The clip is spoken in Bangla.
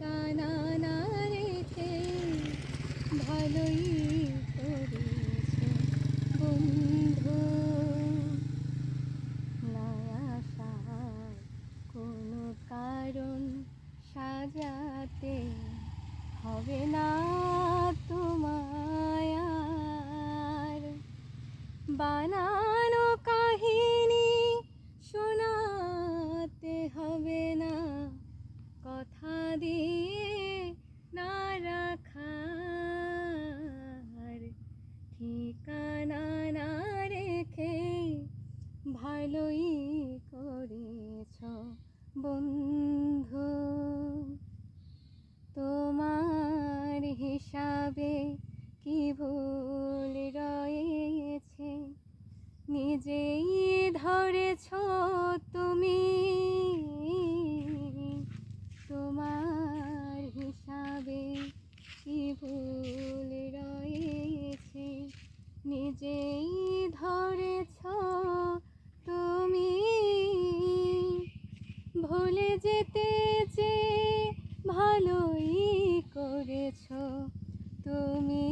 না রেখে ভালোই কোনো কারণ সাজাতে হবে না তোমায় বানা বন্ধু, তোমার হিসাবে কি ভুল রয়েছে? নিজেই ধরেছ তুমি, তোমার হিসাবে কি ভুল রয়েছে? নিজেই ভুলে যেতে যে ভালোই করেছ তুমি।